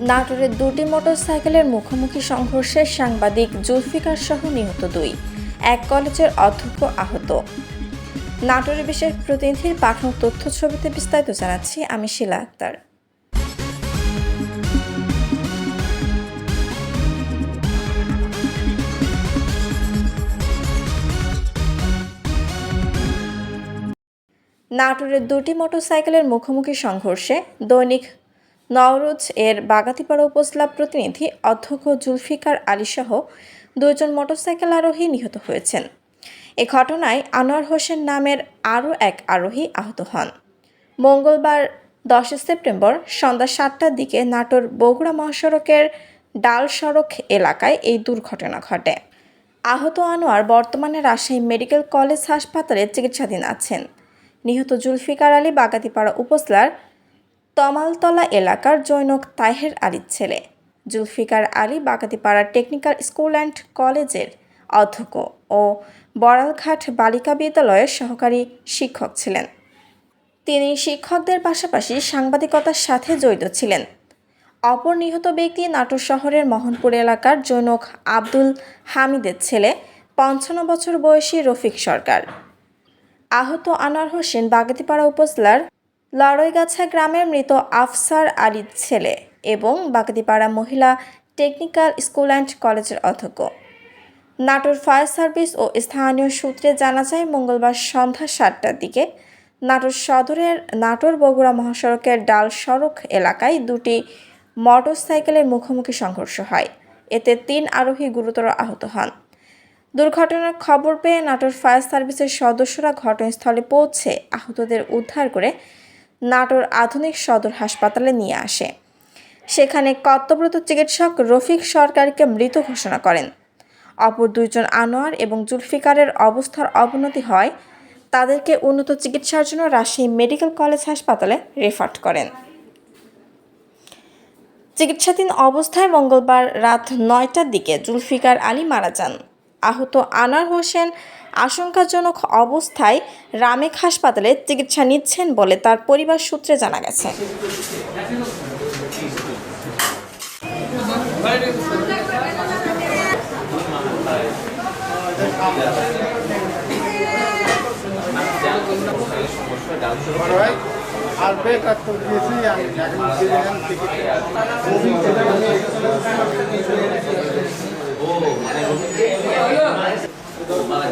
নাটোরের দুটি মোটরসাইকেলের মুখোমুখি সংঘর্ষে সাংবাদিক জুলফিকার সহ নিহত দুই, এক কলেজের অধ্যক্ষ আহত। নাটোরের বিশেষ প্রতিনিধির পাঠানো তথ্য ছবিতে বিস্তারিত জানাচ্ছি আমি শিলা আক্তার। নাটোরের দুটি মোটরসাইকেলের মুখোমুখি সংঘর্ষে দৈনিক নওরোজ এর বাগাতিপাড়া উপজেলা প্রতিনিধি অধ্যক্ষ জুলফিকার আলীসহ দুজন মোটরসাইকেল আরোহী নিহত হয়েছেন। এ ঘটনায় আনোয়ার হোসেন নামের আরও এক আরোহী আহত হন। মঙ্গলবার দশই সেপ্টেম্বর সন্ধ্যা সাতটার দিকে নাটোর বগুড়া মহাসড়কের ডাল সড়ক এলাকায় এই দুর্ঘটনা ঘটে। আহত আনোয়ার বর্তমানে রাজশাহী মেডিকেল কলেজ হাসপাতালে চিকিৎসাধীন আছেন। নিহত জুলফিকার আলী বাগাতিপাড়া উপজেলার তমালতলা এলাকার জৈনক তাহের আলীর ছেলে। Zulfikar Ali Bagatipara technical school and কলেজের অধ্যক্ষ ও বড়ালঘাট বালিকা বিদ্যালয়ের সহকারী শিক্ষক ছিলেন। তিনি শিক্ষকদের পাশাপাশি সাংবাদিকতার সাথে জড়িত ছিলেন। অপর নিহত ব্যক্তি নাটোর শহরের মোহনপুর এলাকার জৈনক আব্দুল হামিদের ছেলে, পঞ্চান্ন বছর বয়সী রফিক সরকার। আহত আনোয়ার হোসেন বাগাতিপাড়া উপজেলার লড়ইগাছা গ্রামের মৃত আফসার আলীর ছেলে এবং বাগাতিপাড়া মহিলা টেকনিক্যাল স্কুল অ্যান্ড কলেজের অধ্যক্ষ। নাটোর ফায়ার সার্ভিস ও স্থানীয় সূত্রে জানা যায়, মঙ্গলবার সন্ধ্যা সাতটার দিকে নাটোর সদরের নাটোর বগুড়া মহাসড়কের ডাল সড়ক এলাকায় দুটি মোটরসাইকেলের মুখোমুখি সংঘর্ষ হয়। এতে তিন আরোহী গুরুতর আহত হন। দুর্ঘটনার খবর পেয়ে নাটোর ফায়ার সার্ভিসের সদস্যরা ঘটনাস্থলে পৌঁছে আহতদের উদ্ধার করে নাটোর আধুনিক সদর হাসপাতালে নিয়ে আসে। সেখানে কর্তব্যরত চিকিৎসক রফিক সরকারকে মৃত ঘোষণা করেন। অপর দুইজন আনোয়ার এবং জুলফিকারের অবস্থার অবনতি হয়। তাদেরকে উন্নত চিকিৎসার জন্য রাজশাহী মেডিকেল কলেজ হাসপাতালে রেফার করেন। চিকিৎসাধীন অবস্থায় মঙ্গলবার রাত নয়টার দিকে জুলফিকার আলী মারা যান। আহত আনার হোসেন আশঙ্কাজনক অবস্থায় রামেক হাসপাতালে চিকিৎসা নিচ্ছেন বলে তার পরিবার সূত্রে জানা গেছে। আর বেকার তো দিয়েছি আমি মানে